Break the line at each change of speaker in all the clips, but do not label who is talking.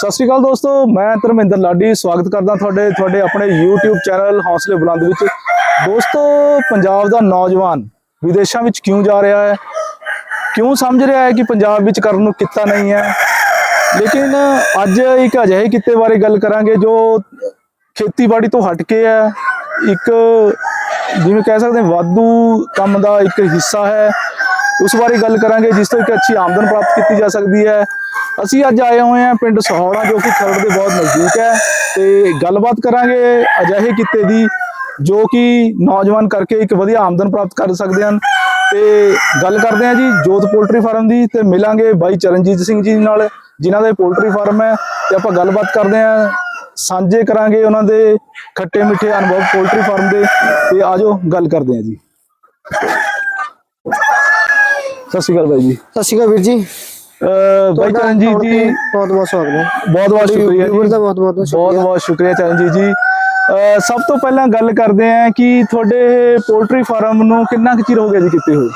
ਸਤਿ ਸ਼੍ਰੀ ਅਕਾਲ ਦੋਸਤੋ, ਮੈਂ ਧਰਮਿੰਦਰ ਲਾਡੀ, ਸਵਾਗਤ ਕਰਦਾ ਤੁਹਾਡੇ ਤੁਹਾਡੇ ਆਪਣੇ YouTube ਚੈਨਲ ਹੌਸਲੇ ਬੁਲੰਦ ਵਿੱਚ। ਦੋਸਤੋ, ਪੰਜਾਬ ਦਾ ਨੌਜਵਾਨ ਵਿਦੇਸ਼ਾਂ ਵਿੱਚ ਕਿਉਂ ਜਾ ਰਿਹਾ ਹੈ? ਕਿਉਂ ਸਮਝ ਰਿਹਾ ਹੈ ਕਿ ਪੰਜਾਬ ਵਿੱਚ ਕਰਨ ਨੂੰ ਕਿੱਤਾ ਨਹੀਂ ਹੈ? ਲੇਕਿਨ ਅੱਜ ਇੱਕ ਅਜਿਹੇ ਕਿੱਤੇ ਬਾਰੇ ਗੱਲ ਕਰਾਂਗੇ ਜੋ ਖੇਤੀਬਾੜੀ ਤੋਂ ਹਟ ਕੇ ਹੈ। ਇੱਕ ਜਿਵੇਂ ਕਹਿ ਸਕਦੇ ਵਾਧੂ ਕੰਮ ਦਾ ਇੱਕ ਹਿੱਸਾ ਹੈ। ਉਸ ਬਾਰੇ ਗੱਲ ਕਰਾਂਗੇ, ਜਿਸ ਤੋਂ ਇੱਕ ਅੱਛੀ ਆਮਦਨ ਪ੍ਰਾਪਤ ਕੀਤੀ ਜਾ ਸਕਦੀ ਹੈ। ਅਸੀਂ ਅੱਜ ਆਏ ਹੋਏ ਹਾਂ ਪਿੰਡ ਸਹੌੜਾ, ਜੋ ਕਿ ਖਰੜ ਦੇ ਬਹੁਤ ਨਜ਼ਦੀਕ ਹੈ ਤੇ ਗੱਲਬਾਤ ਕਰਾਂਗੇ ਅਜਿਹੇ ਕਿੱਤੇ ਦੀ ਜੋ ਕਿ ਨੌਜਵਾਨ ਕਰਕੇ ਇੱਕ ਵਧੀਆ ਆਮਦਨ ਪ੍ਰਾਪਤ ਕਰ ਸਕਦੇ ਹਨ। ਤੇ ਗੱਲ ਕਰਦੇ ਹਾਂ ਜੀ ਜੋਤ ਪੋਲਟਰੀ ਫਾਰਮ ਦੀ ਤੇ ਮਿਲਾਂਗੇ ਬਾਈ ਚਰਨਜੀਤ ਸਿੰਘ ਜੀ ਨਾਲ, ਜਿਨ੍ਹਾਂ ਦਾ ਪੋਲਟਰੀ ਫਾਰਮ ਹੈ। ਤੇ ਆਪਾਂ ਗੱਲਬਾਤ ਕਰਦੇ ਹਾਂ, ਸਾਂਝੇ ਕਰਾਂਗੇ ਉਹਨਾਂ ਦੇ ਖੱਟੇ ਮਿੱਠੇ ਅਨੁਭਵ ਪੋਲਟਰੀ ਫਾਰਮ ਦੇ। ਤੇ ਆਜੋ ਗੱਲ ਕਰਦੇ ਹਾਂ ਜੀ। ਸਤਿ ਸ਼੍ਰੀ ਅਕਾਲ ਬਾਈ ਜੀ।
ਸਤਿ ਸ਼੍ਰੀ ਅਕਾਲ ਵੀਰ ਜੀ।
ਬਾਈ ਚਰਨਜੀਤ ਜੀ
ਬਹੁਤ ਬਹੁਤ ਸਵਾਗਤ ਹੈ।
ਬਹੁਤ ਬਹੁਤ ਸ਼ੁਕਰੀਆ
ਵੀਰ
ਜੀ
ਦਾ ਬਹੁਤ ਬਹੁਤ
ਬਹੁਤ
ਸ਼ੁਕਰੀਆ
ਚਰਨਜੀਤ ਜੀ। ਸਭ ਤੋਂ ਪਹਿਲਾਂ ਗੱਲ ਕਰਦੇ ਆਂ ਕਿ ਤੁਹਾਡੇ ਪੋਲਟਰੀ ਫਾਰਮ ਨੂੰ ਕਿੰਨਾ ਕੁ ਚਿਰ ਹੋ ਗਿਆ ਜੀ ਕਿਤੇ ਹੋਏ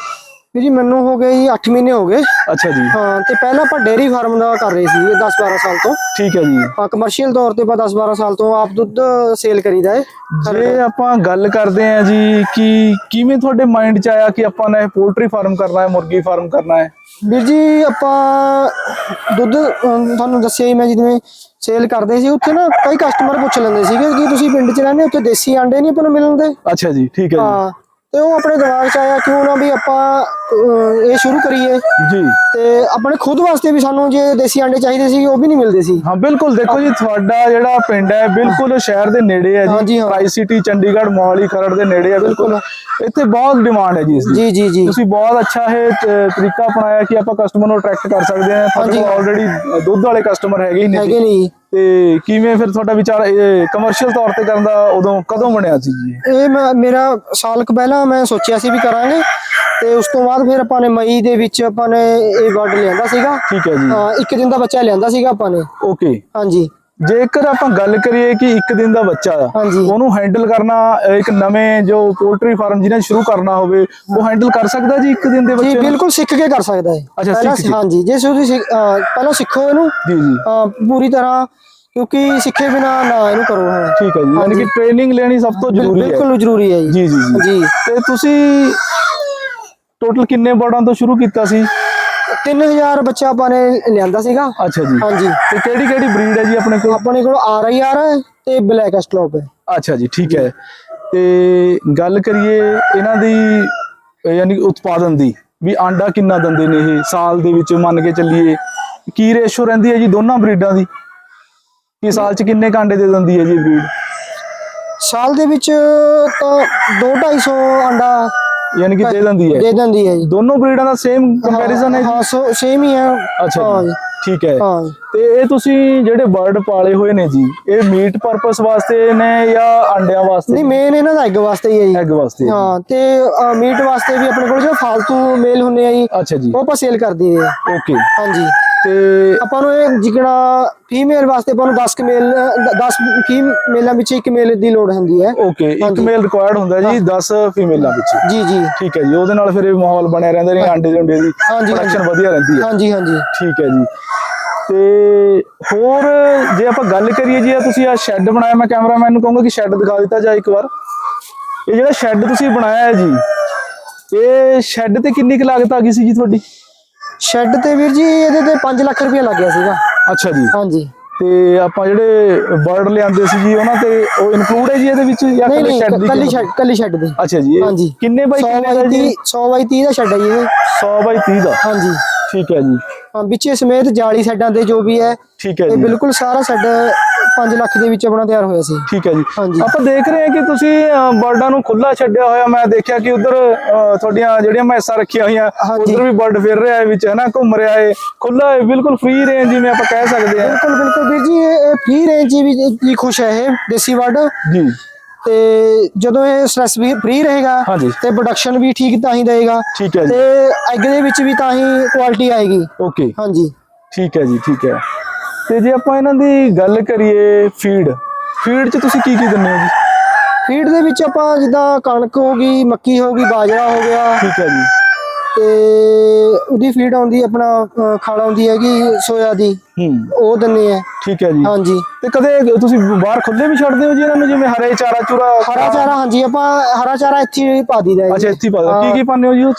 ਵੀਰ ਜੀ ਮੈਨੂੰ ਹੋ ਗਏ ਜੀ 8 ਮਹੀਨੇ ਹੋ ਗਏ।
ਅੱਛਾ ਜੀ।
ਹਾਂ ਤੇ ਪਹਿਲਾਂ ਆਪਾਂ ਡੇਅਰੀ ਫਾਰਮ ਦਾ ਕਰ ਰਹੇ ਸੀ 10 12 ਸਾਲ ਤੋਂ।
ਠੀਕ ਹੈ ਜੀ।
ਹਾਂ ਕਮਰਸ਼ੀਅਲ ਤੌਰ ਤੇ ਆਪਾਂ 10 12 ਸਾਲ ਤੋਂ ਆਪ ਦੁੱਧ ਸੇਲ ਕਰੀਦਾ ਹੈ
ਜੇ ਆਪਾਂ ਗੱਲ ਕਰਦੇ ਆਂ ਜੀ ਕਿ ਕਿਵੇਂ ਤੁਹਾਡੇ ਮਾਈਂਡ 'ਚ ਆਇਆ ਕਿ ਆਪਾਂ ਨੇ ਪੋਲਟਰੀ ਫਾਰਮ ਕਰਨਾ ਹੈ ਮੁਰਗੀ ਫਾਰਮ ਕਰਨਾ ਹੈ?
ਵੀਰ ਜੀ ਆਪਾਂ ਦੁੱਧ ਤੁਹਾਨੂੰ ਦੱਸਿਆ ਹੀ ਮੈਂ ਜਿਵੇਂ ਸੇਲ ਕਰਦੇ ਸੀ ਉੱਥੇ ਨਾ ਕਈ ਕਸਟਮਰ ਪੁੱਛ ਲੈਂਦੇ ਸੀਗੇ ਕਿ ਤੁਸੀਂ ਪਿੰਡ 'ਚ ਰਹਿੰਦੇ ਉੱਥੇ ਦੇਸੀ ਆਂਡੇ ਨਹੀਂ ਆਪਾਂ ਨੂੰ ਮਿਲਣਦੇ?
ਅੱਛਾ ਜੀ ਠੀਕ ਹੈ
ਹਾਂ ਤੇ ਉਹ ਆਪਣੇ ਦਿਮਾਗ 'ਚ ਆਇਆ ਕਿਉਂ ਨਾ ਵੀ ਆਪਾਂ ਇਹ ਸ਼ੁਰੂ ਕਰੀਏ।
ਜੀ।
ਤੇ ਆਪਣੇ ਖੁਦ ਵਾਸਤੇ ਵੀ ਸਾਨੂੰ ਜੇ ਦੇਸੀ ਆਂਡੇ ਚਾਹੀਦੇ ਸੀ ਉਹ ਵੀ ਨਹੀਂ ਮਿਲਦੇ ਸੀ।
ਹਾਂ ਬਿਲਕੁਲ। ਦੇਖੋ ਜੀ ਤੁਹਾਡਾ ਜਿਹੜਾ ਪਿੰਡ ਹੈ ਬਿਲਕੁਲ ਸ਼ਹਿਰ ਦੇ ਨੇੜੇ ਹੈ ਜੀ।
ਹਾਂ।
ਪ੍ਰਾਈ ਸਿਟੀ ਚੰਡੀਗੜ੍ਹ ਮੋਹਾਲੀ ਖਰੜ ਦੇ ਨੇੜੇ ਹੈ ਬਿਲਕੁਲ। ਇੱਥੇ ਬਹੁਤ ਡਿਮਾਂਡ ਹੈ ਜੀ ਇਸ ਦੀ।
ਜੀ ਜੀ ਜੀ।
ਤੁਸੀਂ ਬਹੁਤ ਅੱਛਾ ਇਹ ਤਰੀਕਾ ਅਪਣਾਇਆ ਕਿ ਆਪਾਂ ਕਸਟਮਰ ਨੂੰ ਅਟਰੈਕਟ ਕਰ ਸਕਦੇ ਹਾਂ। ਤੁਹਾਡੇ ਆਲਰੇਡੀ ਦੁੱਧ ਵਾਲੇ ਕਸਟਮਰ ਹੈਗੇ ਹੀ ਨੇ
ਹੈਗੇ ਨਹੀਂ।
ਤੇ ਕਿਵੇਂ ਫਿਰ ਤੁਹਾਡਾ ਵਿਚਾਰ ਇਹ ਕਮਰਸ਼ੀਅਲ ਤੌਰ ਤੇ ਕਰਨ ਦਾ ਉਦੋਂ ਕਦੋਂ ਬਣਿਆ ਸੀ ਜੀ?
ਇਹ ਮੈਂ- ਮੇਰਾ ਸਾਲ ਕੁ ਪਹਿਲਾਂ ਮੈਂ ਸੋਚਿਆ ਸੀ ਵੀ ਕਰਾਂਗੇ ਤੇ ਉਸ ਤੋਂ ਬਾਅਦ ਫਿਰ ਆਪਾਂ ਨੇ ਮਈ ਦੇ ਵਿੱਚ ਆਪਾਂ ਨੇ ਇਹ ਬਰਡ ਲਿਆਂਦਾ ਸੀਗਾ।
ਠੀਕ ਹੈ ਜੀ।
ਹਾਂ ਇੱਕ ਦਿਨ ਦਾ ਬੱਚਾ ਲਿਆਂਦਾ ਸੀਗਾ ਆਪਾਂ ਨੇ।
ਓਕੇ
ਹਾਂਜੀ।
ਜੇਕਰ ਆਪਾਂ ਗੱਲ ਕਰੀਏ ਕਿ ਇੱਕ ਦਿਨ ਦਾ ਬੱਚਾ। ਉਹਨੂੰ ਹੈਂਡਲ ਕਰਨਾ ਇੱਕ ਨਵੇਂ ਜੋ ਪੋਲਟਰੀ ਫਾਰਮ ਜਿਹਨੇ ਸ਼ੁਰੂ ਕਰਨਾ ਹੋਵੇ ਉਹ ਹੈਂਡਲ ਕਰ ਸਕਦਾ ਜੀ ਇੱਕ ਦਿਨ ਦੇ
ਜੀ
ਬੱਚੇ ਨੂੰ?
ਬਿਲਕੁਲ ਸਿੱਖ ਕੇ ਕਰ ਸਕਦਾ ਹੈ।
ਅੱਛਾ,
ਪਹਿਲਾਂ
ਸਿੱਖ ਕੇ।
ਹਾਂਜੀ ਜੇ ਤੁਸੀਂ ਪਹਿਲਾਂ ਸਿੱਖੋ ਇਹਨੂੰ।
ਜੀ ਜੀ।
ਪੂਰੀ ਤਰ੍ਹਾਂ ਕਿਉਂਕਿ ਸਿੱਖੇ ਬਿਨਾ ਨਾ ਇਹਨੂੰ ਕਰੋ ਹਾਂ
ਠੀਕ ਹੈ ਜੀ ਯਾਨੀ ਕਿ ਟ੍ਰੇਨਿੰਗ ਲੈਣੀ ਸਭ ਤੋਂ ਜ਼ਰੂਰੀ ਹੈ।
ਬਿਲਕੁਲ ਜ਼ਰੂਰੀ ਹੈ ਜੀ।
ਜੀ ਜੀ ਜੀ।
ਜੀ
ਤੇ ਤੁਸੀਂ ਟੋਟਲ ਕਿੰਨੇ ਬਰਡਾਂ ਤੋਂ ਸ਼ੁਰੂ ਕੀਤਾ ਸੀ?
3000 ਬੱਚਾ ਆਪਾਂ ਨੇ ਲਿਆਂਦਾ ਸੀਗਾ।
ਅੱਛਾ ਜੀ।
ਹਾਂਜੀ।
ਤੇ ਕਿਹੜੀ ਕਿਹੜੀ ਬਰੀਡ ਹੈ ਜੀ ਆਪਣੇ ਕੋਲ?
ਆਪਣੇ ਕੋਲ ਆਰ ਆਈ ਆਰ ਹੈ ਤੇ ਬਲੈਕ ਐਸਟਲੋਪ ਹੈ।
ਅੱਛਾ ਜੀ ਠੀਕ ਹੈ। ਤੇ ਗੱਲ ਕਰੀਏ ਇਹਨਾਂ ਦੀ ਯਾਨੀ ਉਤਪਾਦਨ ਦੀ ਵੀ ਆਂਡਾ ਕਿੰਨਾ ਦਿੰਦੇ ਨੇ ਇਹ? ਸਾਲ ਦੇ ਵਿੱਚ ਮੰਨ ਕੇ ਚੱਲੀਏ ਕੀ ਰੇਸ਼ੋ ਰਹਿੰਦੀ ਹੈ ਜੀ ਦੋਨਾਂ ਬਰੀਡਾਂ ਦੀ? ਕਿ ਸਾਲ ਚ ਕਿੰਨੇ ਕਾਂਡੇ ਦੇ ਦਿੰਦੀ ਹੈ ਜੀ ਬਰੀਡ
ਸਾਲ ਦੇ ਵਿੱਚ ਤਾਂ 2-250 ਅੰਡਾ
ਯਾਨੀ ਕਿ ਦੇ ਦਿੰਦੀ ਹੈ।
ਦੇ ਦਿੰਦੀ ਹੈ ਜੀ।
ਦੋਨੋਂ ਬਰੀਡਾਂ ਦਾ ਸੇਮ ਕੰਪੈਰੀਜ਼ਨ ਹੈ?
ਹਾਂ ਸੋ ਸੇਮ ਹੀ ਹੈ।
ਅੱਛਾ
ਹਾਂ
ਜੀ। ਠੀਕ ਹੈ। ਤੇ ਇਹ ਤੁਸੀਂ ਜਿਹੜੇ ਬਰਡ ਪਾਲੇ ਹੋਏ ਨੇ ਜੀ ਇਹ ਮੀਟ ਪਰਪਸ ਵਾਸਤੇ ਨੇ ਜਾਂ ਅੰਡਿਆਂ ਵਾਸਤੇ?
ਨਹੀਂ ਮੇਨ ਇਹਨਾਂ ਦਾ ਐਗ ਵਾਸਤੇ ਹੀ ਹੈ ਜੀ।
ਐਗ ਵਾਸਤੇ
ਹਾਂ ਤੇ ਮੀਟ ਵਾਸਤੇ ਵੀ ਆਪਣੇ ਕੋਲ ਜੋ ਫਾਲਤੂ ਮੇਲ ਹੁੰਦੇ ਆ ਜੀ
ਅੱਛਾ ਜੀ।
ਉਹ ਆਪਾਂ ਸੇਲ ਕਰਦੇ ਆ
ਓਕੇ
ਹਾਂਜੀ।
ਤੇ
ਆਪਾਂ ਨੂੰ ਇਹ ਜਿਗਣਾ ਫੀਮੇਲ ਵਾਸਤੇ ਆਪਾਂ ਨੂੰ 10 ਕੁ ਮੇਲ 10 ਫੀਮੇਲਾਂ ਵਿੱਚ ਇੱਕ ਮੇਲ ਦੀ ਲੋੜ ਹੁੰਦੀ ਹੈ।
ਓਕੇ ਇੱਕ ਮੇਲ ਰਿਕੁਆਇਰਡ ਹੁੰਦਾ ਜੀ 10 ਫੀਮੇਲਾਂ ਵਿੱਚ।
ਜੀ ਜੀ।
ਠੀਕ ਹੈ ਜੀ ਉਹਦੇ ਨਾਲ ਫਿਰ ਇਹ ਮਾਹੌਲ ਬਣਿਆ ਰਹਿੰਦਾ ਨੇ ਦੇ ਅੰਡੇ ਦੀ ਪ੍ਰੋਡਕਸ਼ਨ ਵਧੀਆ ਰਹਿੰਦੀ ਹੈ।
ਹਾਂਜੀ ਹਾਂਜੀ।
ਠੀਕ ਹੈ ਜੀ। ਤੇ ਹੋਰ ਜੇ ਆਪਾਂ ਗੱਲ ਕਰੀਏ ਜੀ ਇਹ ਤੁਸੀਂ ਆ ਸ਼ੈੱਡ ਬਣਾਇਆ ਮੈਂ ਕੈਮਰਾਮੈਨ ਨੂੰ ਕਹੂੰਗਾ ਕਿ ਸ਼ੈੱਡ ਦਿਖਾ ਦਿੱਤਾ ਜਾ ਇੱਕ ਵਾਰ। ਇਹ ਜਿਹੜਾ ਸ਼ੈੱਡ ਤੁਸੀਂ ਬਣਾਇਆ ਹੈ ਜੀ ਇਹ ਸ਼ੈੱਡ ਤੇ ਕਿੰਨੀ ਕੁ ਲਾਗਤ ਆ ਗਈ ਸੀ ਜੀ ਤੁਹਾਡੀ?
ਸ਼ੈੱਡ ਤੇ ਵੀਰ ਜੀ ਇਹਦੇ ਤੇ 5 ਲੱਖ ਰੁਪਏ ਲੱਗ ਗਿਆ ਸੀਗਾ।
ਅੱਛਾ ਜੀ।
ਹਾਂਜੀ।
ਤੇ ਆਪਾਂ ਜਿਹੜੇ ਬਰਡ ਲਿਆਂਦੇ ਸੀ ਜੀ ਉਹਨਾਂ ਤੇ ਉਹ ਇਨਕਲੂਡ ਹੈ ਜੀ ਇਹਦੇ ਵਿੱਚ ਜਾਂ ਕੱਲੇ ਸ਼ੈੱਡ ਦੀ
ਕੱਲੀ? ਸ਼ੈੱਡ ਕੱਲੀ ਸ਼ੈੱਡ ਦੀ।
ਅੱਛਾ ਜੀ
ਹਾਂਜੀ।
ਕਿੰਨੇ ਬਾਈ
100
ਕਿੰਨੇ ਦਾ ਜੀ?
30 100 ਬਾਈ 30 ਦਾ ਸ਼ੈੱਡ ਹੈ ਜੀ ਇਹ।
100 ਬਾਈ 30 ਦਾ?
ਹਾਂਜੀ।
ਠੀਕ ਹੈ ਜੀ।
ਹਾਂ ਵਿੱਚੇ ਸਮੇਤ ਜਾਲੀ ਸੈੱਡਾਂ ਦੇ ਜੋ ਵੀ ਹੈ
ਠੀਕ ਹੈ ਜੀ।
ਬਿਲਕੁਲ ਸਾਰਾ ਸੈੱਡ 5 ਲੱਖ ਦੇ ਵਿੱਚ ਆਪਣਾ ਤਿਆਰ ਹੋਇਆ ਸੀ।
ਠੀਕ ਹੈ ਜੀ। ਆਪਾਂ ਦੇਖ ਰਹੇ ਹਾਂ ਕਿ ਤੁਸੀਂ ਬਰਡਾਂ ਨੂੰ ਖੁੱਲਾ ਛੱਡਿਆ ਹੋਇਆ ਮੈਂ ਦੇਖਿਆ ਕਿ ਉਧਰ ਤੁਹਾਡੀਆਂ ਜਿਹੜੀਆਂ ਮੈਸਾਂ ਰੱਖੀਆਂ ਹੋਈਆਂ। ਉਧਰ ਵੀ ਬਰਡ ਫਿਰ ਰਿਹਾ ਹੈ ਵਿੱਚ ਹੈ ਨਾ ਘੁੰਮ ਰਿਹਾ ਹੈ। ਖੁੱਲਾ ਹੈ ਬਿਲਕੁਲ ਫ੍ਰੀ ਰੇਂਜ ਜਿਵੇਂ ਆਪਾਂ ਕਹਿ ਸਕਦੇ ਹਾਂ।
ਬਿਲਕੁਲ ਬਿਲਕੁਲ ਵੀਰ ਜੀ ਇਹ ਫ੍ਰੀ ਰੇਂਜ ਵੀ ਖੁਸ਼ ਹੈ ਇਹ ਦੇਸੀ ਵਰਡ
ਜੀ।
ਤੇ ਜਦੋਂ ਇਹ ਸਟ੍ਰੈਸ ਵੀ ਫ੍ਰੀ ਰਹੇਗਾ। ਤੇ ਪ੍ਰੋਡਕਸ਼ਨ ਵੀ ਠੀਕ ਤਾਂ ਹੀ
ਜੀ।
ਤੇ ਐਗ ਦੇ ਵਿੱਚ ਵੀ ਤਾਂ ਹੀ ਕੁਆਲਿਟੀ ਆਏਗੀ।
ਓਕੇ
ਹਾਂਜੀ।
ਠੀਕ ਹੈ ਜੀ ਠੀਕ ਹੈ। ਤੇ ਜੇ ਆਪਾਂ ਇਹਨਾਂ ਦੀ ਗੱਲ ਕਰੀਏ ਫੀਡ ਫੀਡ 'ਚ ਤੁਸੀਂ ਕੀ ਕੀ ਦਿੰਦੇ ਹੋ ਜੀ?
ਫੀਡ ਦੇ ਵਿੱਚ ਆਪਾਂ ਜਿੱਦਾਂ ਕਣਕ ਹੋ ਗਈ ਮੱਕੀ ਹੋ ਗਈ ਬਾਜਰਾ ਹੋ ਗਿਆ।
ਠੀਕ ਹੈ ਜੀ।
ਤੇ ਉਹਦੀ ਫੀਡ ਆਉਂਦੀ ਆਪਣਾ ਖਾਲ ਆਉਂਦੀ ਹੈਗੀ ਸੋਇਆ ਦੀ।
ਹੂੰ।
ਉਹ ਦਿੰਦੇ ਆ।
ਠੀਕ ਹੈ ਜੀ।
ਹਾਂਜੀ।
ਤੇ ਕਦੇ ਤੁਸੀਂ ਬਾਹਰ ਖੁੱਲੇ ਵੀ ਛੱਡਦੇ ਹੋ ਜੀ ਇਹਨਾਂ ਨੂੰ ਜਿਵੇਂ ਹਰੇ ਚਾਰਾ ਚੂਰਾ?
ਹਰਾ ਚਾਰਾ ਹਾਂਜੀ ਆਪਾਂ ਹਰਾ ਚਾਰਾ ਇੱਥੇ ਹੀ ਪਾ ਦਈਦਾ
ਅੱਛਾ। ਇੱਥੇ ਪਾ ਦਿਓ। ਕੀ ਕੀ ਪਾਉਂਦੇ ਹੋ ਜੀ ਉਹ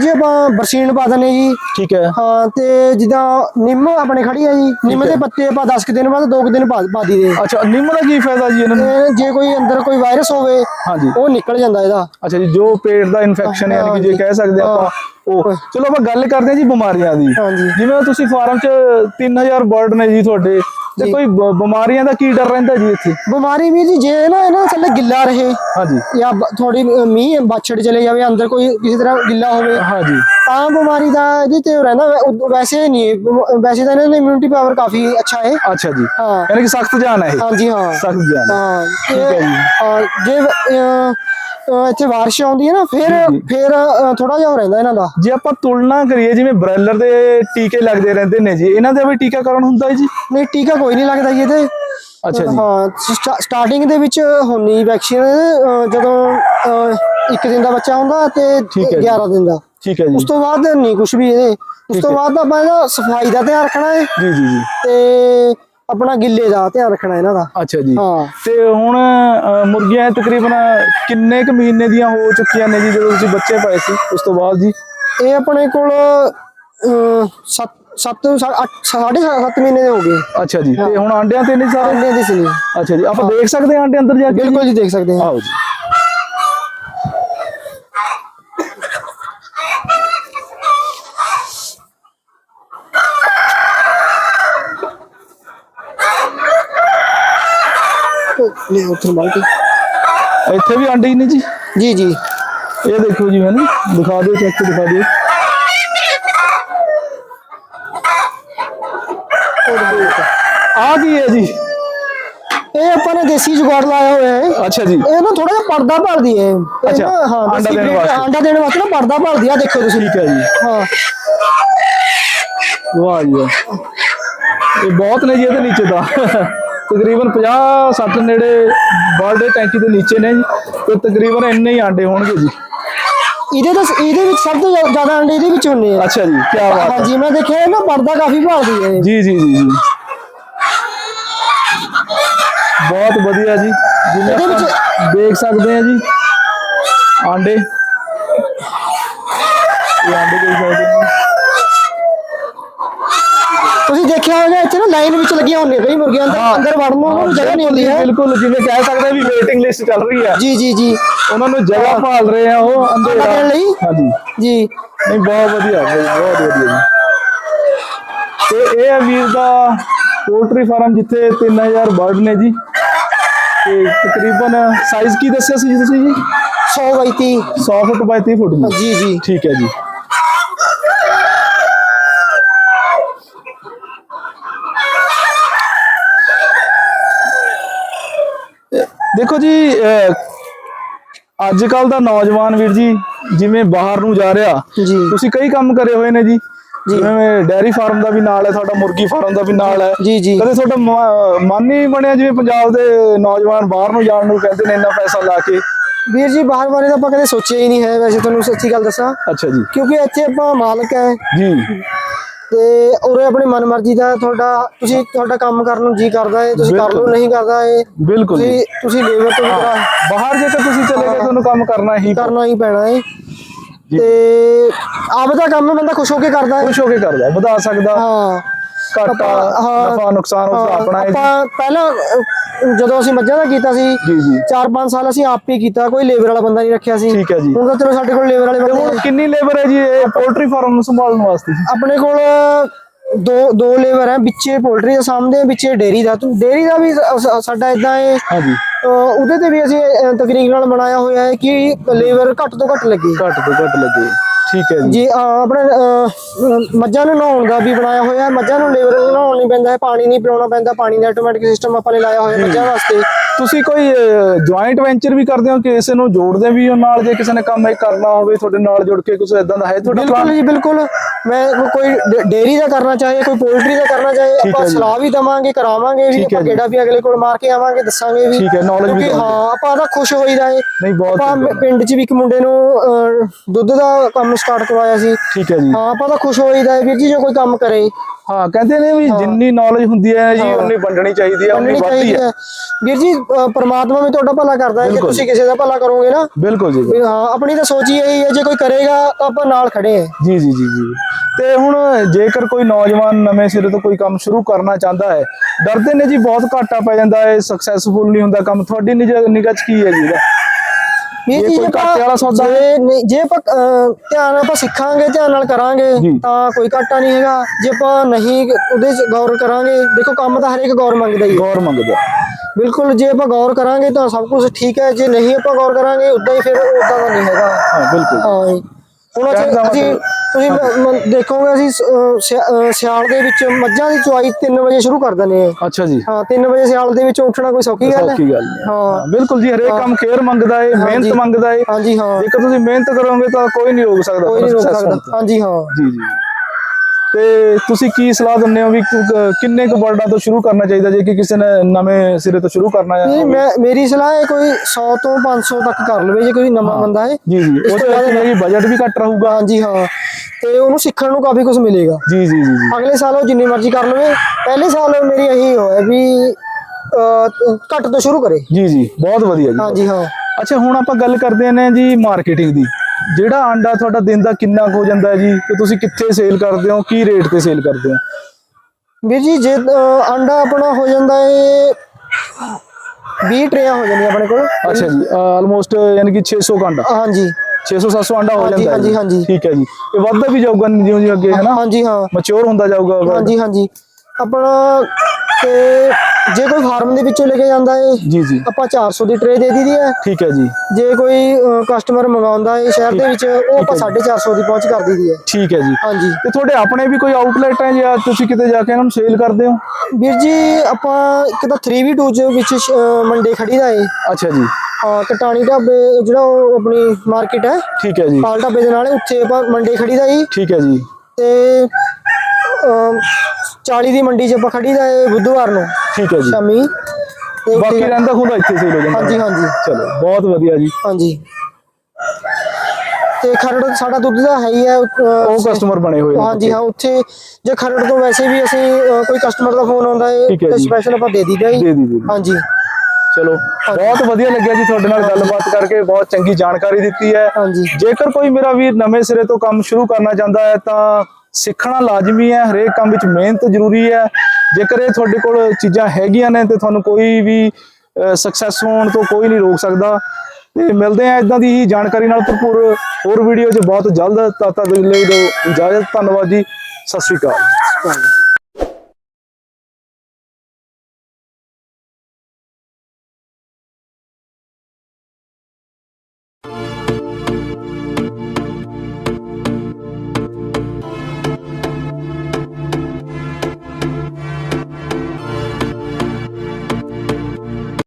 ਜੀ ਆਪਾਂ ਬਰਸੀਨ ਪਾ ਦਿੰਦੇ ਜੀ।
ਠੀਕ ਹੈ।
ਹਾਂ ਤੇ ਜਿੱਦਾਂ ਨਿੰਮ ਆਪਣੇ ਖੜੀ ਹੈ ਜੀ। ਨਿੰਮ ਦੇ ਪੱਤੇ ਆਪਾਂ 10 ਕੁ ਦਿਨ ਬਾਅਦ 2 ਕੁ ਦਿਨ ਪਾ ਦਈਦੇ
ਅੱਛਾ ਨਿੰਮ ਦਾ ਕੀ ਫਾਇਦਾ ਜੀ ਇਹਨਾਂ ਨੂੰ?
ਜੇ ਕੋਈ ਅੰਦਰ ਕੋਈ ਵਾਇਰਸ ਹੋਵੇ
ਹਾਂਜੀ।
ਉਹ ਨਿਕਲ ਜਾਂਦਾ ਇਹਦਾ।
ਅੱਛਾ ਜੀ ਜੋ ਪੇਟ ਦਾ ਇਨਫੈਕਸ਼ਨ ਯਾਨੀ ਕਿ ਜੇ ਕਹਿ ਸਕਦੇ ਆਪਾਂ ਉਹ ਚਲੋ ਆਪਾਂ ਗੱਲ ਕਰਦੇ ਹਾਂ ਜੀ ਬਿਮਾਰੀਆਂ ਦੀ।
ਹਾਂਜੀ।
ਜਿਵੇਂ ਤੁਸੀਂ ਫਾਰਮ 'ਚ 3000 ਬਰਡ ਨੇ ਜੀ ਤੁਹਾਡੇ ਤੇ ਕੋਈ ਬ- ਬਿਮਾਰੀਆਂ ਦਾ ਕੀ ਡਰ ਰਹਿੰਦਾ ਜੀ ਇੱਥੇ?
ਬਿਮਾਰੀ ਵੀ ਜੀ ਜੇ ਨਾ ਇਹਨਾਂ ਥੱਲੇ ਗਿੱਲਾ ਰਹੇ
ਹਾਂਜੀ।
ਜਾਂ ਬ- ਥੋੜੀ ਅ, ਮੀਂਹ ਬਾਛੜ ਚਲੇ ਜਾਵੇ ਅੰਦਰ ਕੋਈ ਕਿਸੇ ਤਰ੍ਹਾਂ ਗਿੱਲਾ ਹੋਵੇ
ਹਾਂਜੀ।
ਤਾਂ ਬਿਮਾਰੀ ਦਾ ਇਹਦੇ ਤੇ ਰਹਿੰਦਾ। ਵੈ- ਉਦ- ਵੈਸੇ ਨਹੀਂ ਬਿਮ- ਵੈਸੇ ਤਾਂ ਇਹਨਾਂ ਦੀ ਇਮਿਊਨਿਟੀ ਪਾਵਰ ਕਾਫੀ ਅੱਛਾ ਹੈ।
ਅੱਛਾ ਜੀ।
ਹਾਂ।
ਯਾਨੀ ਕਿ ਸਖਤ ਜਾਨ ਹੈ ਇਹ।
ਹਾਂਜੀ ਹਾਂ।
ਸਖਤ ਜਾਨ ਹੈ।
ਹਾਂ।
ਠੀਕ ਹੈ ਜੀ।
ਹਾਂ, ਜੇ ਅ, ਅ, ਇੱਥੇ ਬਾਰਿਸ਼ ਆਉਂਦੀ ਹੈ ਨਾ ਫਿਰ ਫਿਰ ਥੋੜਾ ਜਿਹਾ ਹੋ ਰਹਿੰਦਾ ਇਹਨਾਂ ਦਾ।
ਜੇ ਆਪਾਂ ਤੁਲਨਾ ਕਰੀਏ ਜਿਵੇਂ ਬ੍ਰੈਲਰ ਦੇ ਟੀਕੇ ਲੱਗਦੇ ਰਹਿੰਦੇ ਨੇ ਜੀ ਇਹਨਾਂ ਦੇ ਵੀ ਟੀਕਾਕਰਨ ਹੁੰਦਾ ਜੀ?
ਨਹੀਂ ਟੀਕਾ ਕੋਈ ਨਹੀਂ ਲੱਗਦਾ ਜੀ ਇਹਦੇ।
ਅੱਛਾ ਜੀ।
ਹਾਂ ਸਟਾ- ਸਟਾਰਟਿੰਗ ਦੇ ਵਿੱਚ ਹੁੰਦੀ ਵੈਕਸੀਨ ਜਦੋਂ ਇੱਕ ਦਿਨ ਦਾ ਬੱਚਾ ਹੁੰਦਾ ਤੇ
ਠੀਕ ਹੈ ਜੀ।
11 ਦਿਨ ਦਾ।
ਠੀਕ ਹੈ ਜੀ।
ਉਸ ਤੋਂ ਬਾਅਦ ਨਹੀਂ ਕੁਝ ਵੀ ਇਹਦੇ। ਉਸ ਤੋਂ ਬਾਅਦ ਆਪਾਂ ਇਹਦਾ ਸਫ਼ਾਈ ਦਾ ਧਿਆਨ ਰੱਖਣਾ ਹੈ।
ਜੀ ਜੀ ਜੀ।
ਤੇ ਆਪਣਾ ਗਿੱਲੇ ਦਾ ਧਿਆਨ ਰੱਖਣਾ ਇਹਨਾਂ ਦਾ।
ਅੱਛਾ ਜੀ।
ਹਾਂ।
ਤੇ ਹੁਣ ਅ, ਮੁਰਗੀਆਂ ਤਕਰੀਬਨ ਕਿੰਨੇ ਕੁ ਮਹੀਨੇ ਦੀਆਂ ਹੋ ਚੁੱਕੀਆਂ ਨੇ ਜੀ ਜਦੋਂ ਤੁਸੀਂ ਬੱਚੇ ਪਾਏ ਸੀ ਉਸ ਤੋਂ ਬਾਅਦ ਜੀ?
ਇਹ ਆਪਣੇ ਕੋਲ 7 7 ਸਾਢੇ ਸੱਤ ਮਹੀਨੇ ਦੇ ਹੋ ਗਏ।
ਅੱਛਾ ਜੀ। ਤੇ ਹੁਣ ਆਂਡਿਆਂ ਤੇ ਨਹੀਂ ਸਾਰੇ?
ਅੰਡੇ ਦੀ ਸੀ
ਅੱਛਾ ਜੀ। ਆਪਾਂ ਦੇਖ ਸਕਦੇ ਹਾਂ ਆਂਡੇ ਅੰਦਰ ਜਾ ਕੇ
ਬਿਲਕੁਲ ਜੀ ਦੇਖ ਸਕਦੇ ਹਾਂ।
ਆਓ ਜੀ।
ਲੈ ਉੱਥੇ ਮਾਰ ਕੇ
ਇੱਥੇ ਵੀ ਆਂਡੇ ਹੀ ਨੇ ਜੀ?
ਜੀ ਜੀ।
ਇਹ ਦੇਖੋ ਜੀ ਮੈਨੂੰ ਦਿਖਾ ਦਿਓ ਚੈੱਕ ਦਿਖਾ ਦਿਓ। ਆ ਕੀ ਹੈ ਜੀ?
ਇਹ ਆਪਾਂ ਨੇ ਦੇਸੀ ਜੁਗਾੜ ਲਾਇਆ ਹੋਇਆ ਹੈ।
ਅੱਛਾ ਜੀ।
ਇਹ ਨਾ ਥੋੜਾ ਜਿਹਾ ਪਰਦਾ ਭਰਦੀ ਹੈ।
ਅੱਛਾ,
ਹਾਂ ਦੇਸੀ
ਦੇਣ ਵਾਸਤੇ।
ਆਂਡਾ ਦੇਣ ਵਾਸਤੇ ਨਾ ਪਰਦਾ ਭਰਦੀ ਆ ਦੇਖੋ ਤੁਸੀਂ।
ਠੀਕ ਹੈ ਜੀ।
ਹਾਂ।
ਵਾਹ ਜੀ। ਇਹ ਬਹੁਤ ਨੇ ਜੀ ਇਹਦੇ ਨੀਚੇ ਤਾਂ। ਤਕਰੀਬਨ 50 60 ਨੇੜੇ ਬਰਥਡੇ ਟੈਂਕੀ ਦੇ ਨੀਚੇ ਨੇ ਜੀ ਤੇ ਤਕਰੀਬਨ ਇੰਨੇ ਹੀ ਆਂਡੇ ਹੋਣਗੇ ਜੀ।
ਇਹਦੇ ਤਾਂ ਇਹਦੇ ਵਿੱਚ ਸਭ ਤੋਂ ਜ਼ਿਆ- ਜ਼ਿਆਦਾ ਅੰਡੇ ਇਹਦੇ ਵਿੱਚ ਹੁੰਦੇ ਆ।
ਅੱਛਾ ਜੀ ਕੀ ਬਾਤ ਹੈ।
ਹਾਂਜੀ ਮੈਂ ਦੇਖਿਆ ਨਾ ਪਰਦਾ ਕਾਫੀ ਭਰਦੀ ਹੈ।
ਜੀ ਜੀ ਜੀ ਜੀ। ਬਹੁਤ ਵਧੀਆ ਜੀ ਜਿਵੇਂ ਆਪਾਂ ਦੇਖ ਸਕਦੇ ਹਾਂ ਜੀ ਆਂਡੇ। ਇਹ ਆਂਡੇ ਦੇਖ ਸਕਦੇ
ਤੁਸੀਂ ਦੇਖਿਆ ਹੋਵੇਗਾ ਇੱਥੇ ਨਾ ਲਾਈਨ ਵਿੱਚ ਲੱਗੀਆਂ ਹੁੰਦੀਆਂ ਕਈ ਮੁਰਗੀਆਂ ਅੰਦਰ ਅੰਦਰ ਵੜਨ ਨੂੰ ਉਹਨਾਂ ਨੂੰ ਜਗ੍ਹਾ ਨਹੀਂ ਹੁੰਦੀ ਹੈ।
ਬਿਲਕੁਲ ਜਿਵੇਂ ਕਹਿ ਸਕਦੇ ਵੀ ਵੇਟਿੰਗ ਲਿਸਟ ਚੱਲ ਰਹੀ ਹੈ।
ਜੀ ਜੀ ਜੀ।
ਉਹਨਾਂ ਨੂੰ ਜਗ੍ਹਾ ਭਾਲ ਰਹੇ ਆ ਉਹ ਅੰਦਰ
ਦੇਣ ਲਈ?
ਹਾਂਜੀ।
ਜੀ।
ਨਹੀਂ ਬਹੁਤ ਵਧੀਆ ਬਹੁਤ ਵਧੀਆ ਜੀ। ਤੇ ਇਹ ਹੈ ਵੀਰ ਦਾ ਪੋਲਟਰੀ ਫਾਰਮ ਜਿੱਥੇ 3000 ਬਰਡ ਨੇ ਜੀ। ਤੇ ਤਕਰੀਬਨ ਸਾਈਜ਼ ਕੀ ਦੱਸਿਆ ਸੀ ਜੀ ਤੁਸੀਂ ਜੀ?
100 ਬਾਈ 30
100 ਫੁੱਟ ਬਾਈ 30 ਫੁੱਟ ਜੀ
ਜੀ।
ਠੀਕ ਹੈ ਜੀ। ਦੇਖੋ ਜੀ ਅੱਜ ਕੱਲ ਦਾ ਨੌਜਵਾਨ ਵੀਰ ਜੀ ਜਿਵੇਂ ਬਾਹਰ ਨੂੰ ਜਾ ਰਿਹਾ ਤੁਸੀਂ ਕਈ ਕੰਮ ਕਰੇ ਹੋਏ ਨੇ ਜੀ। ਜਿਵੇਂ ਡੈਰੀ ਫਾਰਮ ਦਾ ਵੀ ਨਾਲ ਹੈ ਤੁਹਾਡਾ ਮੁਰਗੀ ਫਾਰਮ ਦਾ ਵੀ ਨਾਲ ਹੈ। ਕਦੇ ਤੁਹਾਡਾ ਮਨ ਨਹੀਂ ਬਣਿਆ ਜਿਵੇਂ ਪੰਜਾਬ ਦੇ ਨੌਜਵਾਨ ਬਾਹਰ ਨੂੰ ਜਾਣ ਨੂੰ ਕਹਿੰਦੇ ਨੇ ਇੰਨਾ ਪੈਸਾ ਲਾ ਕੇ।
ਵੀਰ ਜੀ ਬਾਹਰ ਬਾਰੇ ਤਾਂ ਆਪਾਂ ਕਦੇ ਸੋਚਿਆ ਹੀ ਨਹੀਂ ਹੈ ਵੈਸੇ ਤੁਹਾਨੂੰ ਸੱਚੀ ਗੱਲ ਦੱਸਾਂ।
ਅੱਛਾ ਜੀ।
ਕਿਉਂਕਿ ਇੱਥੇ ਆਪਾਂ ਮਾਲਕ ਹੈ।
ਜੀ।
ਤੇ ਉਰੇ ਆਪਣੀ ਮਨਮਰਜ਼ੀ ਦਾ ਤੁਹਾਡਾ ਤੁਸੀਂ ਤੁਹਾਡਾ ਕੰਮ ਕਰਨ ਨੂੰ ਜੀ ਕਰਦਾ ਹੈ ਤੁਸੀਂ ਕਰ ਲਓ ਨਹੀਂ ਕਰਦਾ ਹੈ
ਬਿਲਕੁਲ ਜੀ।
ਤੁਸੀਂ ਤੁਸੀਂ ਲੇਬਰ ਤੋਂ ਵੀ ਕਰਾ
ਬਾਹਰ ਜੇਕਰ ਤੁਸੀਂ ਚਲੇ ਗਏ ਤੁਹਾਨੂੰ ਕੰਮ ਕਰਨਾ ਹੀ
ਕਰਨਾ ਹੀ ਪੈਣਾ ਹੈ ਤੇ ਆਪ ਦਾ ਕੰਮ ਬੰਦਾ ਖੁਸ਼ ਹੋ ਕੇ ਕਰਦਾ ਹੈ
ਖੁਸ਼ ਹੋ ਕੇ ਕਰਦਾ ਵਧਾ ਸਕਦਾ।
ਹਾਂ।
ਘਾਟਾ। ਨਫਾ ਨੁਕਸਾਨ ਉਸ ਆਪਣਾ।
ਆਪਾਂ ਪਹਿਲਾਂ ਜਦੋਂ ਅਸੀਂ ਮੱਝਾਂ ਦਾ ਕੀਤਾ ਸੀ
ਜੀ ਜੀ।
4-5 ਸਾਲ ਅਸੀਂ ਆਪ ਹੀ ਕੀਤਾ ਕੋਈ ਲੇਬਰ ਵਾਲਾ ਬੰਦਾ ਨਹੀਂ ਰੱਖਿਆ ਸੀ। ਹੁਣ ਤਾਂ ਚਲੋ ਸਾਡੇ ਕੋਲ ਲੇਬਰ ਵਾਲੇ ਬੰਦੇ
ਕਿੰਨੀ ਲੇਬਰ ਹੈ ਜੀ ਇਹ ਪੋਲਟਰੀ ਫਾਰਮ ਨੂੰ ਸੰਭਾਲਣ ਵਾਸਤੇ
ਆਪਣੇ ਕੋਲ ਦੋ ਦੋ ਲੇਬਰ ਹੈ ਵਿੱਚੇ ਪੋਲਟਰੀ ਦਾ ਸਾਹਮਣੇ ਵਿੱਚੇ ਡੇਰੀ ਦਾ। ਡੇਰੀ ਦਾ ਵੀ ਸਾਡਾ ਇਦਾਂ ਹੈ
ਹਾਂਜੀ।
ਉਹਦੇ ਤੇ ਵੀ ਅਸੀਂ ਅਹ, ਤਕਨੀਕ ਨਾਲ ਬਣਾਇਆ ਹੋਇਆ ਹੈ ਕਿ ਲੇਬਰ ਘੱਟ ਤੋਂ ਘੱਟ ਲੱਗੇ।
ਘੱਟ ਤੋਂ ਘੱਟ ਲੱਗੇ। ਠੀਕ ਹੈ ਜੀ
ਜੀ ਆਪਣੇ ਮੱਝਾਂ ਨੂੰ ਨਹਾਉਣ ਦਾ ਵੀ ਬਣਾਇਆ ਹੋਇਆ ਹੈ ਮੱਝਾਂ ਨੂੰ ਲੇਬਰ ਨਹਾਉਣ ਨਹੀਂ ਪੈਂਦਾ ਹੈ ਪਾਣੀ ਨਹੀਂ ਪਿਲਾਉਣਾ ਪੈਂਦਾ ਪਾਣੀ ਦਾ ਆਟੋਮੈਟਿਕ ਸਿਸਟਮ ਆਪਾਂ ਨੇ ਲਾਇਆ ਹੋਇਆ ਮੱਝਾਂ ਵਾਸਤੇ
ਤੁਸੀਂ ਕੋਈ ਜੁਆਇੰਟ ਵੈਂਚਰ ਵੀ ਕਰਦੇ ਹੋ ਕਿਸੇ ਨੂੰ ਜੋੜਦੇ ਵੀ ਹੋ ਨਾਲ ਜੇ ਕਿਸੇ ਨੇ ਕੰਮ ਇਹ ਕਰਨਾ ਹੋਵੇ ਤੁਹਾਡੇ ਨਾਲ ਜੁੜ ਕੇ ਕੁਝ ਇਦਾਂ ਦਾ ਹੈ ਤੁਹਾਡਾ
ਬਿਲਕੁਲ? ਜੀ ਬਿਲਕੁਲ ਮੈਂ ਕੋਈ ਡੇ- ਡੇਅਰੀ ਦਾ ਕਰਨਾ ਚਾਹੇ ਕੋਈ ਪੋਲਟਰੀ ਦਾ ਕਰਨਾ ਚਾਹੇ ਆਪਾਂ। ਸਲਾਹ ਵੀ ਦਵਾਂਗੇ ਕਰਾਵਾਂਗੇ ਵੀ ਆਪਾਂ। ਕਿਹੜਾ ਵੀ ਅਗਲੇ ਕੋਲ ਮਾਰ ਕੇ ਆਵਾਂਗੇ ਦੱਸਾਂਗੇ ਵੀ
ਠੀਕ ਹੈ knowledge ਵੀ।
ਹਾਂ ਆਪਾਂ ਤਾਂ ਖੁਸ਼ ਹੋਈਦਾ ਹੈ
ਨਹੀਂ ਬਹੁਤ।
ਪਿੰਡ 'ਚ ਵੀ ਇੱਕ ਮੁੰਡੇ ਨੂੰ ਦੁੱਧ ਦਾ ਕੰਮ ਸਟਾਰਟ ਕਰਵਾਇਆ ਸੀ।
ਠੀਕ ਹੈ ਜੀ।
ਹਾਂ ਆਪਾਂ ਤਾਂ ਖੁਸ਼ ਹੋਈਦਾ ਹੈ ਵੀਰ ਜੀ ਜੋ ਕੋਈ ਕੰਮ ਕਰੇ।
ਹਾਂ ਕਹਿੰਦੇ ਨੇ ਵੀ ਜਿੰਨੀ ਨੌਲੇਜ ਹੁੰਦੀ ਹੈ ਜੀ ਉਨੀ ਵੰਡਣੀ ਚਾਹੀਦੀ ਹੈ ਉਨੀ ਵੱਧਦੀ ਹੈ।
ਵੀਰ ਜੀ ਪ੍ਰਮਾਤਮਾ ਵੀ ਤੁਹਾਡਾ ਭਲਾ ਕਰਦਾ ਹੈ ਜੇ। ਤੁਸੀਂ ਕਿਸੇ ਦਾ ਭਲਾ ਕਰੋਗੇ ਨਾ।
ਬਿਲਕੁਲ ਜੀ।
ਹਾਂ ਆਪਣੀ ਤਾਂ ਸੋਚ ਹੀ ਇਹੀ ਹੈ ਜੇ ਕੋਈ ਕਰੇਗਾ ਤਾਂ ਆਪਾਂ ਨਾਲ ਖੜੇ ਹਾਂ।
ਜੀ ਜੀ ਜੀ ਜੀ। ਤੇ ਹੁਣ ਜੇਕਰ ਕੋਈ ਨੌਜਵਾਨ ਨਵੇਂ ਸਿਰੇ ਤੋਂ ਕੋਈ ਕੰਮ ਸ਼ੁਰੂ ਕਰਨਾ ਚਾਹੁੰਦਾ ਹੈ ਡਰਦੇ ਨੇ ਜੀ ਬਹੁਤ ਘਾਟਾ ਪੈ ਜਾਂਦਾ ਹੈ ਸਕਸੈਸਫੁਲ ਨਹੀਂ ਹੁੰਦਾ ਕੰਮ। ਤੁਹਾਡੀ ਨਿਗਾਹ 'ਚ ਕੀ ਹੈ ਜੀ? ਇਹਦਾ
ਵੀਰ
ਜੇ
ਜੀ
ਕੋਈ ਘਾਟੇ ਵਾਲਾ ਸੌਦਾ
ਜੇ ਨਹੀਂ- ਜੇ ਆਪਾਂ ਧਿਆਨ ਆਪਾਂ ਸਿੱਖਾਂਗੇ ਧਿਆਨ ਨਾਲ ਕਰਾਂਗੇ। ਤਾਂ ਕੋਈ ਘਾਟਾ ਨਹੀਂ ਹੈਗਾ। ਜੇ ਆਪਾਂ ਨਹੀਂ ਉਹਦੇ 'ਚ ਗੌਰ ਕਰਾਂਗੇ ਦੇਖੋ ਕੰਮ ਤਾਂ ਹਰੇਕ ਗੌਰ ਮੰਗਦਾ ਹੀ
ਗੌਰ ਮੰਗਦਾ
ਬਿਲਕੁਲ ਜੇ ਆਪਾਂ ਗੌਰ ਕਰਾਂਗੇ ਤਾਂ ਸਭ ਕੁਝ ਠੀਕ ਹੈ ਜੇ ਨਹੀਂ ਆਪਾਂ ਗੌਰ ਕਰਾਂਗੇ ਉਦਾਂ ਹੀ ਫਿਰ ਉਦਾਂ ਦਾ ਨਹੀਂ ਹੈਗਾ।
ਹਾਂ ਬਿਲਕੁਲ।
ਹਾਂ। ਹੁਣ ਅਸੀਂ ਤੁਸੀਂ ਮ- ਦੇਖੋਗੇ ਅਸੀਂ ਸ- ਅਹ ਸਿਆ- ਅਹ ਸਿਆਲ ਦੇ ਵਿੱਚ ਮੱਝਾਂ ਦੀ ਚੁਆਈ 3 ਵਜੇ ਸ਼ੁਰੂ ਕਰ ਦਿੰਦੇ ਹਾਂ
ਅੱਛਾ ਜੀ।
ਹਾਂ 3 ਵਜੇ ਸਿਆਲ ਦੇ ਵਿੱਚ ਉੱਠਣਾ ਕੋਈ ਸੌਖੀ ਗੱਲ ਹੈ?
ਸੌਖੀ ਗੱਲ ਨਹੀਂ
ਹਾਂ।
ਬਿਲਕੁਲ ਜੀ ਹਰੇਕ ਕੰਮ ਕੇਅਰ ਮੰਗਦਾ ਹੈ ਮਿਹਨਤ
ਹਾਂਜੀ।
ਮੰਗਦਾ ਹੈ
ਹਾਂਜੀ ਹਾਂ।
ਜੇਕਰ ਤੁਸੀਂ ਮਿਹਨਤ ਕਰੋਗੇ ਤਾਂ ਕੋਈ ਨਹੀਂ ਰੋਕ ਸਕਦਾ
ਕੋਈ ਨਹੀਂ ਰੋਕ ਸਕਦਾ। ਹਾਂਜੀ ਹਾਂ।
ਜੀ ਜੀ। ਤੇ ਤੁਸੀਂ ਕੀ ਸਲਾਹ ਦਿੰਦੇ ਹੋ ਵੀ ਕਿੰਨੇ ਕੁ ਵਰਡਾਂ ਤੋਂ ਸ਼ੁਰੂ ਕਰਨਾ ਚਾਹੀਦਾ ਜੇ ਕਿ ਕਿਸੇ ਨੇ ਨਵੇਂ ਸਿਰੇ ਤੋਂ ਸ਼ੁਰੂ ਕਰਨਾ
ਨਹੀਂ
ਹੈ
ਮੈਂ ਮੇਰੀ ਸਲਾਹ ਹੈ ਕੋਈ 100 ਤੋਂ 500 ਤੱਕ ਕਰ ਲਵੇ ਜੇ ਕੋਈ ਨਵਾਂ ਬੰਦਾ ਹੈ।
ਜੀ ਜੀ। ਉਹ
ਤੋਂ ਬਾਅਦ-
ਕਿ ਬਜਟ ਵੀ ਘੱਟ ਰਹੂਗਾ।
ਹਾਂਜੀ ਹਾਂ। ਤੇ ਉਹਨੂੰ ਸਿੱਖਣ ਨੂੰ ਕਾਫੀ ਕੁਝ ਮਿਲੇਗਾ।
ਜੀ ਜੀ ਜੀ
ਅਗਲੇ ਸਾਲ ਉਹ ਜਿੰਨੀ ਮਰਜ਼ੀ ਕਰ ਲਵੇ। ਪਹਿਲੇ ਸਾਲ ਮੇਰੀ ਇਹੀ ਹੋਇਆ ਵੀ ਘੱਟ ਤੋਂ ਸ਼ੁਰੂ ਕਰੇ।
ਜੀ ਜੀ। ਬਹੁਤ ਵਧੀਆ ਜੀ।
ਹਾਂਜੀ ਹਾਂ।
ਅੱਛਾ ਹੁਣ ਆਪਾਂ ਗੱਲ ਕਰਦੇ ਨੇ ਜੀ ਮਾਰਕੀਟਿੰਗ ਦੀ। ਜਿਹੜਾ ਆਂਡਾ ਤੁਹਾਡਾ ਦਿਨ ਦਾ ਕਿੰਨਾ ਹੋ ਜਾਂਦਾ ਹੈ ਜੀ? ਤੇ ਤੁਸੀਂ ਕਿੱਥੇ ਸੇਲ ਕਰਦੇ ਹੋ? ਕੀ ਰੇਟ ਤੇ ਸੇਲ ਕਰਦੇ ਹੋ?
ਵੀਰ ਜੀ ਜੇ ਅੰਡਾ ਆਪਣਾ ਹੋ ਜਾਂਦਾ ਹੈ 20 ਟਰੇਆਂ ਹੋ ਜਾਂਦੀਆਂ ਆਪਣੇ ਕੋਲ।
ਅੱਛਾ ਜੀ ਆਲਮੋਸਟ ਯਾਨੀ ਕਿ 600 ਕੁ ਆਂਡਾ।
ਹਾਂਜੀ।
600 700 ਆਂਡਾ ਹੋ ਜਾਂਦਾ
ਹਾਂਜੀ। ਹਾਂਜੀ।
ਠੀਕ ਹੈ ਜੀ। ਇਹ ਵੱਧਦਾ ਵੀ ਜਾਊਗਾ ਜਿਉਂ ਜਿਉਂ ਅੱਗੇ ਹੈ ਨਾ?
ਹਾਂਜੀ ਹਾਂ।
ਮੈਚੁਰ ਹੁੰਦਾ ਜਾਊਗਾ
ਹਾਂਜੀ ਹਾਂਜੀ। ਆਪਣਾ ਤੇ ਜੇ ਕੋਈ ਫਾਰਮ ਦੇ ਵਿੱਚੋਂ ਲੈ ਕੇ ਜਾਂਦਾ ਹੈ
ਜੀ ਜੀ।
ਆਪਾਂ 400 ਦੀ ਟਰੇ ਦੇ ਦਈਦੀ ਹੈ।
ਠੀਕ ਹੈ ਜੀ।
ਜੇ ਕੋਈ ਕਸਟਮਰ ਮੰਗਾਉਂਦਾ ਹੈ ਸ਼ਹਿਰ ਦੇ ਵਿੱਚ ਉਹ ਆਪਾਂ 450 ਦੀ ਪਹੁੰਚ ਕਰ ਦਈਦੀ ਹੈ।
ਠੀਕ ਹੈ ਜੀ।
ਹਾਂਜੀ।
ਤੇ ਤੁਹਾਡੇ ਆਪਣੇ ਵੀ ਕੋਈ ਆਊਟਲੈਟ ਹੈ ਜਾਂ ਤੁਸੀਂ ਕਿਤੇ ਜਾ ਕੇ ਇਹਨਾਂ ਨੂੰ ਸੇਲ ਕਰਦੇ ਹੋ?
ਵੀਰ ਜੀ ਆਪਾਂ ਇੱਕ ਤਾਂ 3v2 ਚ ਵਿੱਚ ਮੰਡੇ ਖੜੀ ਦਾ ਹੈ
ਅੱਛਾ ਜੀ।
ਕਟਾਣੀ ਢਾਬੇ ਜਿਹੜਾ ਉਹ ਆਪਣੀ ਮਾਰਕੀਟ ਹੈ।
ਠੀਕ ਹੈ ਜੀ।
ਪਾਲ ਢਾਬੇ ਦੇ ਨਾਲ ਉੱਥੇ ਆਪਾਂ ਮੰਡੇ ਖੜੀ ਦਾ ਜੀ
ਠੀਕ ਹੈ ਜੀ।
ਤੇ 40 ਦੀ ਮੰਡੀ 'ਚ ਆਪਾਂ ਖੜੀ ਦਾ ਹੈ ਬੁੱਧਵਾਰ ਨੂੰ।
ਠੀਕ ਹੈ ਜੀ।
ਸ਼ਾਮੀ। ਤੇ ਉੱਥੇ-
ਬਾਕੀ ਰਹਿੰਦਾ ਖੁੰਦਾ ਇੱਥੇ ਸੇਲ ਹੋ ਜਾਂਦਾ।
ਹਾਂਜੀ ਹਾਂਜੀ।
ਚਲੋ ਬਹੁਤ ਵਧੀਆ ਜੀ।
ਹਾਂਜੀ। ਤੇ ਖਰੜ ਸਾਡਾ ਦੁੱਧ ਦਾ ਹੈ ਹੀ ਹੈ ਅਹ,
ਉਹ ਕਸਟਮਰ ਬਣੇ ਹੋਏ ਨੇ
ਹਾਂਜੀ ਹਾਂ ਉੱਥੇ ਜੇ ਖਰੜ ਤੋਂ ਵੈਸੇ ਵੀ ਅਸੀਂ ਅਹ, ਕੋਈ ਕਸਟਮਰ ਦਾ ਫੋਨ ਆਉਂਦਾ ਹੈ
ਠੀਕ ਹੈ
ਤੇ
ਜੀ।
ਸਪੈਸ਼ਲ ਆਪਾਂ ਦੇ ਦਈਦਾ ਜੀ
ਦੀ
ਹਾਂਜੀ।
ਚਲੋ ਬਹੁਤ ਵਧੀਆ ਲੱਗਿਆ ਜੀ ਤੁਹਾਡੇ ਨਾਲ ਗੱਲਬਾਤ ਕਰਕੇ ਬਹੁਤ ਚੰਗੀ ਜਾਣਕਾਰੀ ਦਿੱਤੀ ਹੈ। ਜੇਕਰ ਕੋਈ ਮੇਰਾ ਵੀਰ ਨਵੇਂ ਸਿਰੇ ਤੋਂ ਕੰਮ ਸ਼ੁਰੂ ਕਰਨਾ ਚਾਹੁੰਦਾ ਹੈ ਤਾਂ ਸਿੱਖਣਾ ਲਾਜ਼ਮੀ ਹੈ ਹਰੇਕ ਕੰਮ ਵਿੱਚ ਮਿਹਨਤ ਜ਼ਰੂਰੀ ਹੈ। ਜੇਕਰ ਇਹ ਤੁਹਾਡੇ ਕੋਲ ਚੀਜ਼ਾਂ ਹੈਗੀਆਂ ਨੇ ਤੇ ਤੁਹਾਨੂੰ ਕੋਈ ਵੀ ਸਕਸੈਸ ਹੋਣ ਤੋਂ ਕੋਈ ਨਹੀਂ ਰੋਕ ਸਕਦਾ। ਤੇ ਮਿਲਦੇ ਆ ਇਦਾਂ ਦੀ ਹੀ ਜਾਣਕਾਰੀ ਨਾਲ ਭਰਪੂਰ ਹੋਰ ਵੀਡੀਓ 'ਚ। ਬਹੁਤ ਜਲਦ ਤਦ ਤੱਕ ਲਈ ਦਿਓ ਇਜਾਜ਼ਤ। ਧੰਨਵਾਦ ਜੀ। ਸਤਿ ਸ਼੍ਰੀ ਅਕਾਲ।